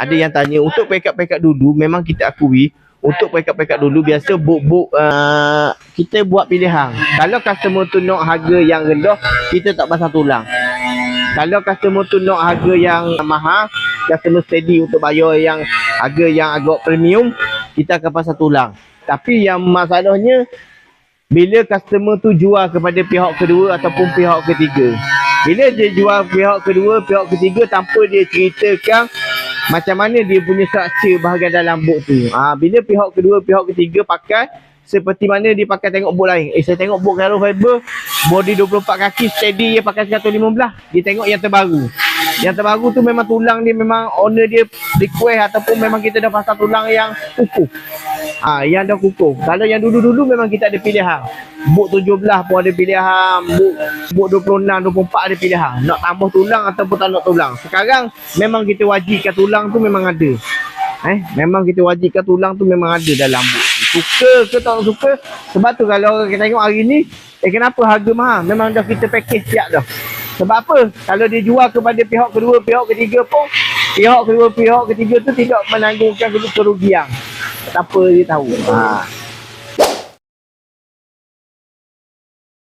ada yang tanya untuk pekat-pekat dulu memang kita akui untuk pekat-pekat dulu biasa buk-buk uh, kita buat pilihan. Kalau customer tu nak harga yang rendah, kita tak pasang tulang. Kalau customer tu nak harga yang mahal, customer steady untuk bayar yang harga yang agak premium, kita akan pasang tulang. Tapi yang masalahnya bila customer tu jual kepada pihak kedua ataupun pihak ketiga. Bila dia jual pihak kedua, pihak ketiga tanpa dia ceritakan macam mana dia punya structure bahagian dalam boat tu. Ha, bila pihak kedua, pihak ketiga pakai seperti mana dia pakai tengok boat lain. Eh saya tengok boat Garo Fiber body 24 kaki steady dia pakai 115. Dia tengok yang terbaru. Yang terbaru tu memang tulang dia memang owner dia request ataupun memang kita dah pasang tulang yang kukuh. Ha, yang dah kukuh. Kalau yang dulu-dulu memang kita ada pilihan. Book 17 pun ada pilihan, book book 26, 24 ada pilihan. Nak tambah tulang ataupun tak nak tulang. Sekarang memang kita wajibkan tulang tu memang ada. Eh, memang kita wajibkan tulang tu memang ada dalam book. Suka ke tak suka? Sebab tu kalau kita tengok hari ni, eh kenapa harga mahal? Memang dah kita package siap dah. Sebab apa? Kalau dia jual kepada pihak kedua, pihak ketiga pun, pihak kedua, pihak ketiga tu tidak menanggungkan kerugian. Tak apa dia tahu. Ha.